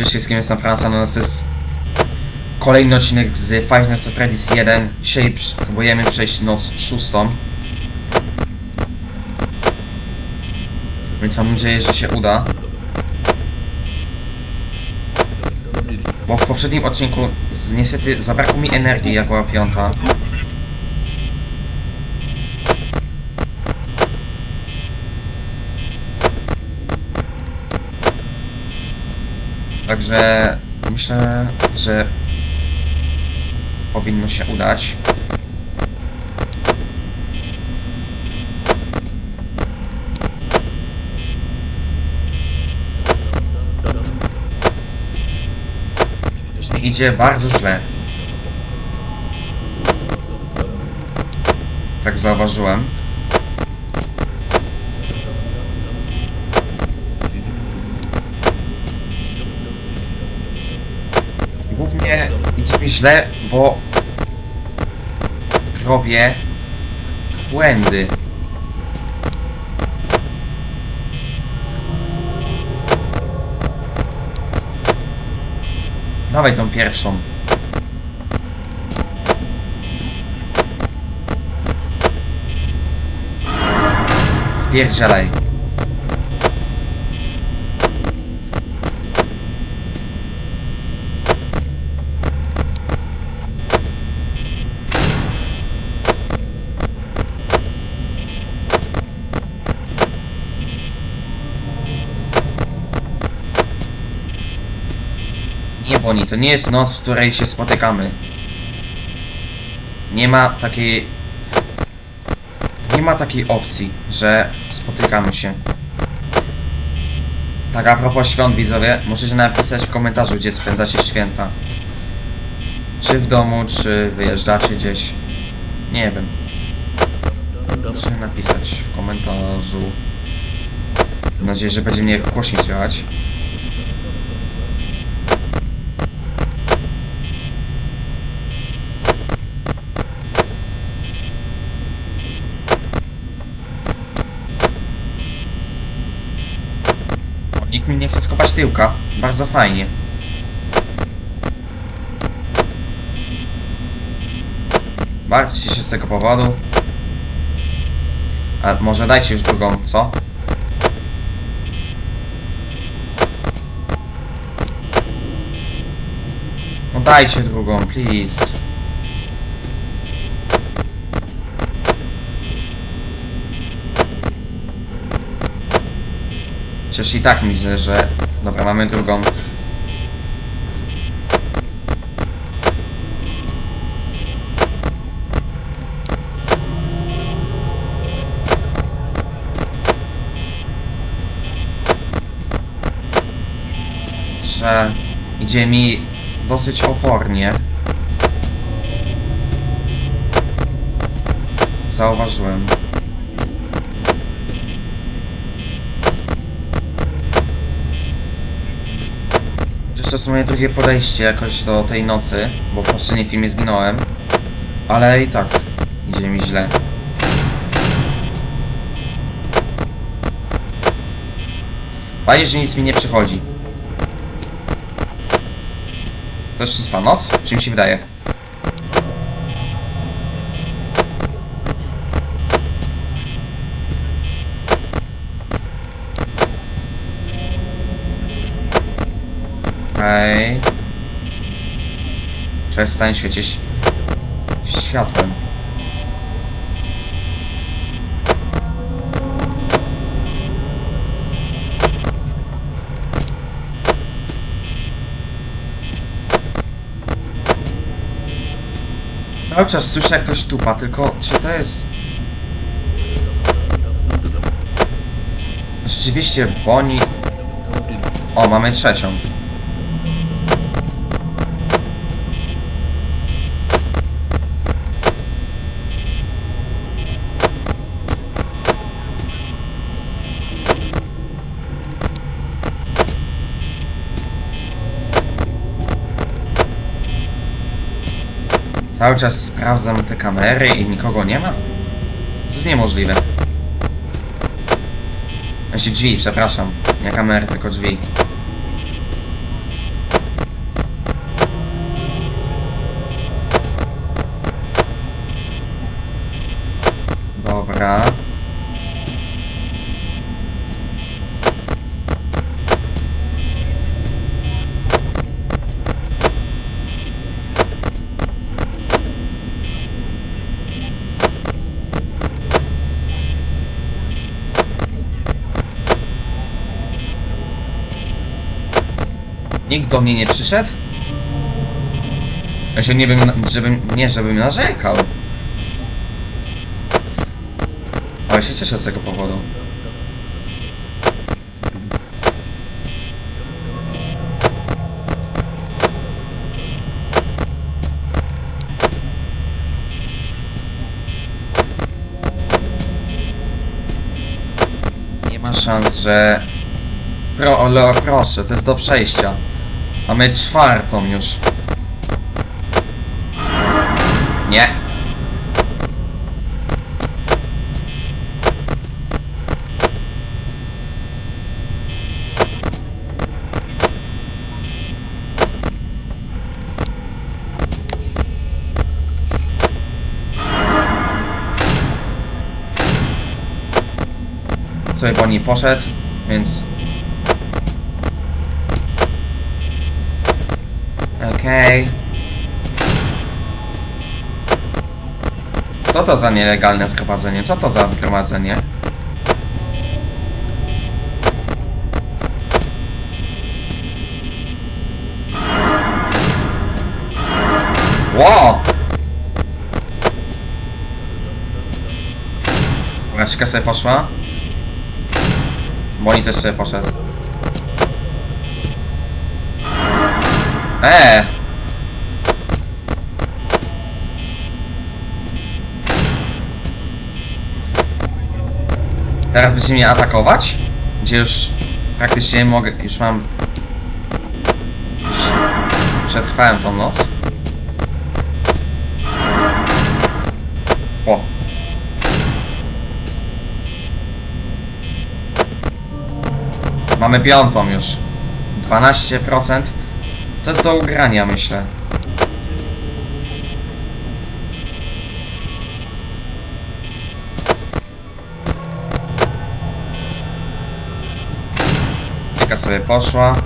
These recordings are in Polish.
Cześć wszystkim, jestem Franca, no to jest kolejny odcinek z Five Nights at Freddy's 1. Dzisiaj próbujemy przejść noc szóstą. Więc mam nadzieję, że się uda. Bo w poprzednim odcinku niestety zabrakło mi energii, jak była piąta. Także myślę, że powinno się udać. Idzie bardzo źle. Tak zauważyłem. Głównie idzie mi źle, bo robię błędy. Dawaj tą pierwszą. Spierdzielaj. Nie Boni, to nie jest noc, w której się spotykamy. Nie ma takiej... Nie ma takiej opcji, że spotykamy się. Tak a propos świąt widzowie, możecie napisać w komentarzu, gdzie spędzacie święta. Czy w domu, czy wyjeżdżacie gdzieś. Nie wiem. Proszę napisać w komentarzu. Mam nadzieję, że będzie mnie głośniej słychać. Nikt mi nie chce skopać tyłka. Bardzo fajnie. Martwcie się z tego powodu. A może dajcie już drugą, co? No dajcie drugą, please. Chociaż i tak myślę, że... Dobra, mamy drugą. Że idzie mi dosyć opornie. Zauważyłem. Jest moje drugie podejście jakoś do tej nocy, bo w poprzednim filmie zginąłem. Ale i tak idzie mi źle. Fajnie, że nic mi nie przychodzi. To jest czysta noc? Czy mi się wydaje? Okej. Przestań świecić światłem. Cały czas słyszę jak ktoś tupa, tylko czy to jest... Rzeczywiście Boni... O, mamy trzecią. Cały czas sprawdzam te kamery i nikogo nie ma? To jest niemożliwe. Znaczy drzwi, przepraszam. Nie kamery, tylko drzwi. Dobra. Nikt do mnie nie przyszedł? Ja się nie bym, żebym, nie, żebym narzekał. Ale się cieszę z tego powodu. Nie ma szans, że... Pro, Leo, proszę, to jest do przejścia. Mamy czwartą już. Nie. Sobie po niej poszedł, więc... Okej. Co to za nielegalne zgromadzenie? Co to za zgromadzenie? Ło! Raczka sobie poszła. Boni też sobie poszedł. Eee! Teraz będzie mnie atakować? Gdzie już praktycznie mogę, już mam... Już przetrwałem tą noc. O! Mamy piątą już. 12%. To jest do ugrania, myślę. Jaka sobie poszła.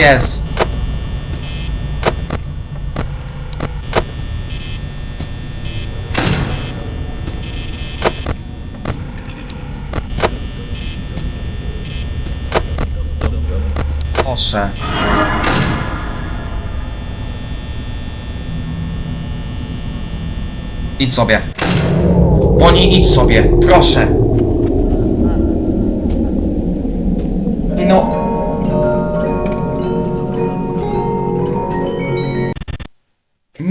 Jest! Proszę. Idź sobie. Boni, idź sobie, proszę.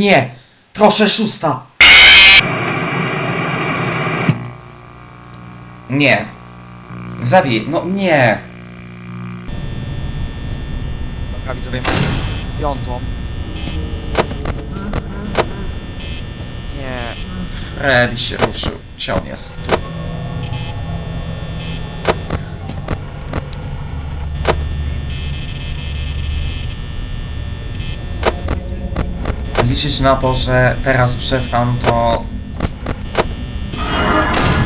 Nie! Proszę, szósta! Nie. Zabij, no nie. Dobra, widzowie, mamy już piątą. Nie, Freddy się ruszył. Gdzie on jest? Tu. Liczyć na to, że teraz przetrwam, to...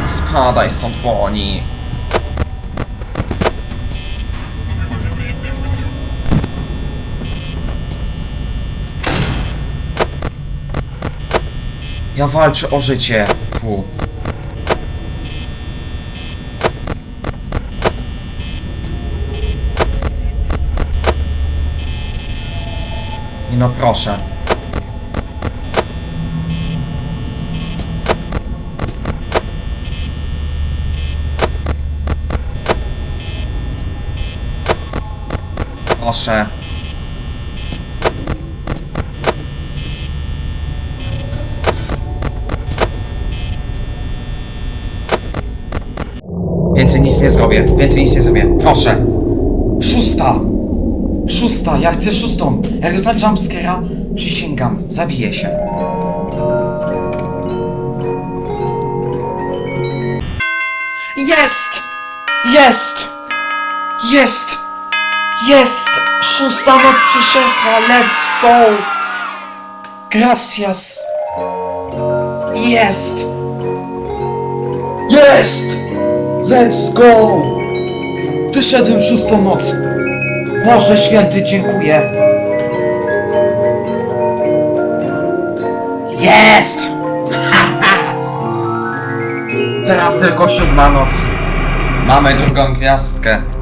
Spadaj stąd, błoni. Ja walczę o życie. Fu. No proszę. Proszę. Więcej nic nie zrobię. Więcej nic nie zrobię. Proszę. Szósta. Szósta. Ja chcę szóstą. Jak dostanę jumpscare'a, przysięgam. Zabiję się. Jest! Jest! Jest! Jest! Szósta noc przysięgła. Let's go! Gracias. Jest! Jest! Let's go! Wyszedłem szóstą noc. Boże święty, dziękuję. Jest! Teraz tylko siódma noc. Mamy drugą gwiazdkę.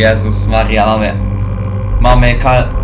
Jezus Maria, mamy... Mamy kal...